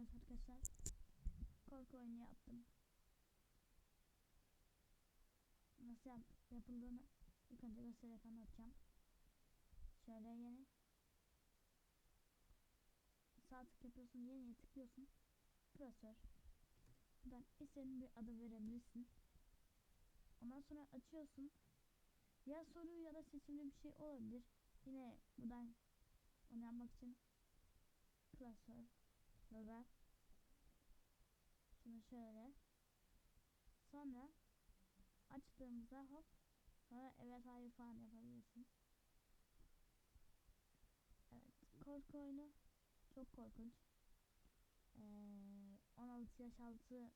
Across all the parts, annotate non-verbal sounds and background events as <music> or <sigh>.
Evet arkadaşlar. Korku oyunu yaptım. Nasıl yap yapıldığını ilk önce göstererek anlatacağım. Şöyle yeni. Sağ tık yapıyorsun, yeniye tıklıyorsun. Klasör. Buradan istediğin bir adı verebilirsin. Ondan sonra açıyorsun. Ya soru ya da seçimli bir şey olabilir. Yine buradan onu yapmak için klasör logo şunu şöyle. Sonra açtığımızda hop sonra evet hayır falan yapabilirsin. Evet korku oyunu. Çok korkunç. Ee, 16 yaş altı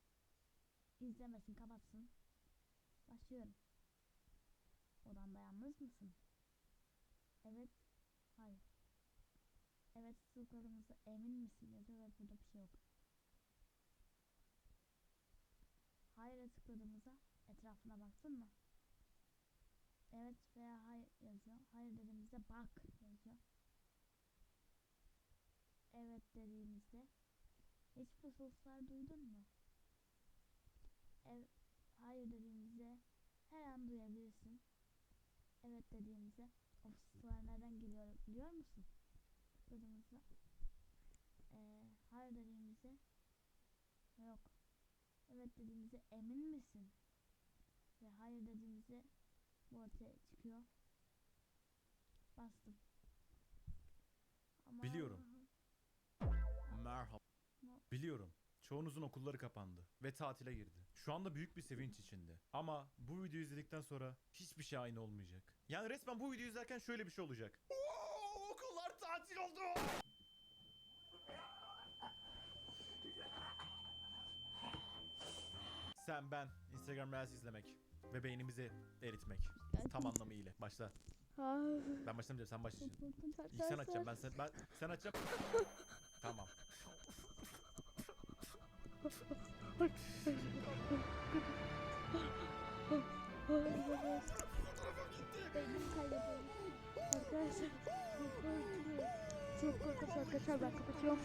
izlemesin kapatsın. Başlıyorum. Odanda yalnız mısın? Evet hayır. Evet tıkladıklarımızda emin misin yazıyor ve burada bir şey yok. Hayır'a tıkladığımızda etrafına baktın mı? Evet veya hayır yazıyor. Hayır dediğimizde bak yazıyor. Evet dediğimizde hiç fısıltılar duydun mu? Ev, hayır dediğimizde her an duyabilirsin. Evet dediğimizde o fısıltılar nereden geliyor biliyor musun? tıkladığımızda ee, hayır dediğimizde yok evet dediğimizde emin misin ve hayır dediğimizde bu ortaya çıkıyor bastım Ama Biliyorum. <laughs> Merhaba. Biliyorum. Çoğunuzun okulları kapandı ve tatile girdi. Şu anda büyük bir sevinç içinde. Ama bu videoyu izledikten sonra hiçbir şey aynı olmayacak. Yani resmen bu videoyu izlerken şöyle bir şey olacak. Oo, okullar tatil oldu. Sen, ben, Instagram Reels izlemek ve beynimizi eritmek. Tam anlamıyla. Başla. Ay, Ben başlamayacağım, sen başlayacaksın. İlk sen açacaksın, ben sen, ben, sen açacaksın. <laughs> tamam. Arkadaşlar çok korkunç arkadaşlar ben kapatıyorum.